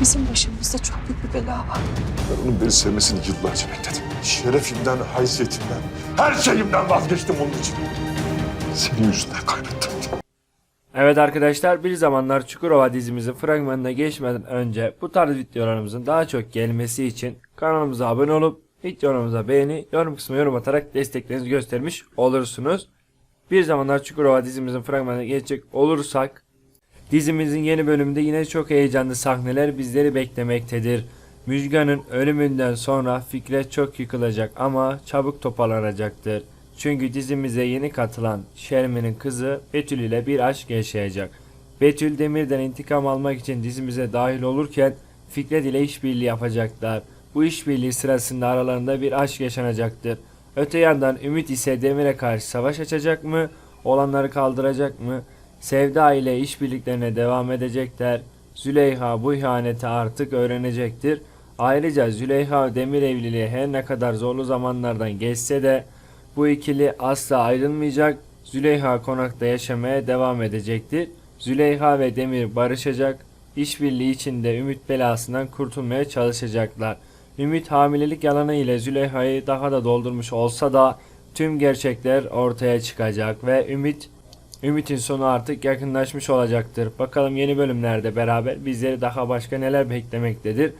Bizim başımızda çok büyük bir bela var. Ben onun beni sevmesini yıllarca bekledim. Şerefimden, haysiyetimden, her şeyimden vazgeçtim onun için. Senin yüzünden kaybettim. Evet arkadaşlar bir zamanlar Çukurova dizimizin fragmanına geçmeden önce bu tarz videolarımızın daha çok gelmesi için kanalımıza abone olup videolarımıza beğeni, yorum kısmına yorum atarak desteklerinizi göstermiş olursunuz. Bir zamanlar Çukurova dizimizin fragmanına geçecek olursak dizimizin yeni bölümünde yine çok heyecanlı sahneler bizleri beklemektedir. Müjgan'ın ölümünden sonra Fikret çok yıkılacak ama çabuk toparlanacaktır. Çünkü dizimize yeni katılan Şermin'in kızı Betül ile bir aşk yaşayacak. Betül Demir'den intikam almak için dizimize dahil olurken Fikret ile işbirliği yapacaklar. Bu işbirliği sırasında aralarında bir aşk yaşanacaktır. Öte yandan Ümit ise Demir'e karşı savaş açacak mı? Olanları kaldıracak mı? Sevda ile işbirliklerine devam edecekler. Züleyha bu ihaneti artık öğrenecektir. Ayrıca Züleyha Demir evliliği her ne kadar zorlu zamanlardan geçse de bu ikili asla ayrılmayacak. Züleyha konakta yaşamaya devam edecektir. Züleyha ve Demir barışacak. İşbirliği içinde Ümit belasından kurtulmaya çalışacaklar. Ümit hamilelik yalanı ile Züleyha'yı daha da doldurmuş olsa da tüm gerçekler ortaya çıkacak ve Ümit Ümit'in sonu artık yakınlaşmış olacaktır. Bakalım yeni bölümlerde beraber bizleri daha başka neler beklemektedir.